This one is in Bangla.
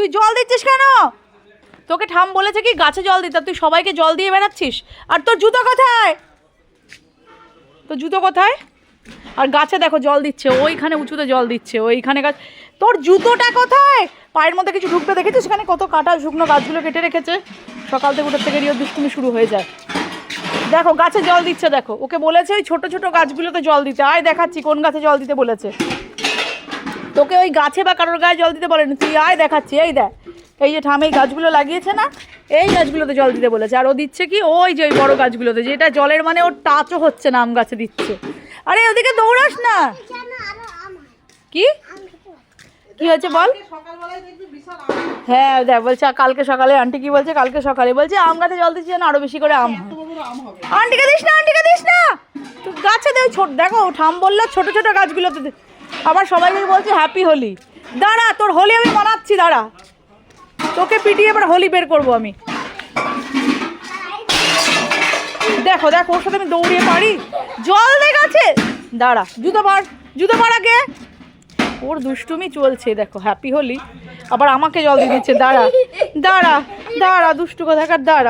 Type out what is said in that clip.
তুই জল দিচ্ছিস কেন? তোকে ঠাম বলেছে কি গাছে জল দিতে তুই সবাইকে জল দিয়ে বেড়াচ্ছিস? আর তোর জুতো কোথায়? তোর জুতো কোথায়? আর গাছে দেখো জল দিচ্ছে, ওইখানে উঁচুতে জল দিচ্ছে, ওইখানে গাছ। তোর জুতোটা কোথায়? পায়ের মধ্যে কিছু ঢুকতে দেখেছিস? সেখানে কত কাটা শুকনো গাছগুলো কেটে রেখেছে। সকাল থেকে উঠে থেকে রিও দুষ্টুমি শুরু হয়ে যায়। দেখো, গাছে জল দিচ্ছে, দেখো। ওকে বলেছে ওই ছোটো ছোটো গাছগুলোতে জল দিতে। আয় দেখাচ্ছি কোন গাছে জল দিতে বলেছে। তোকে ওই গাছে বা কারোর গায়ে জল দিতে বলেনি। তুই আয় দেখাচ্ছি, এই দেখ। এই যে ঠামে, এই গাছগুলো লাগিয়েছে না, এই গাছগুলোতে জল দিতে বলেছে। আর ও দিচ্ছে কি, ওই যে ওই বড় গাছগুলোতে যেটা জলের মানে ওর টাচও হচ্ছে না, আম গাছে দিচ্ছে। আরে ওদিকে দৌড়াস না। কি? কি হয়েছে বল? হ্যাঁ দেখ, বলছে, কালকে সকালে, আন্টি কি বলছে? কালকে সকালে বলছে, আম গাছে জল দিচ্ছে যেন আরও বেশি করে আম আন্টিকে দিস না, আন্টিকে দিস না। গাছে দে, ছোট, দেখো, ঠাম বলল, ছোট ছোট গাছগুলোতে। আবার সবাই মিলে বলছে হ্যাপি হোলি দাঁড়া, তোর হোলি আমি মানাচ্ছি, দাঁড়া। তোকে পিটিয়ে এবার হোলি বের করব আমি। দেখো দেখো, ওর সাথে আমি দৌড়িয়ে পারি। জল দে গাছে। দাঁড়া, জুতো পার জুতো পার আগে। ওর দুষ্টুমি চলছে, দেখো হ্যাপি হোলি আবার আমাকে জল দিয়ে দিচ্ছে, দাঁড়া। দাঁড়া দাঁড়া, দুষ্টু কোথাকার দাঁড়া।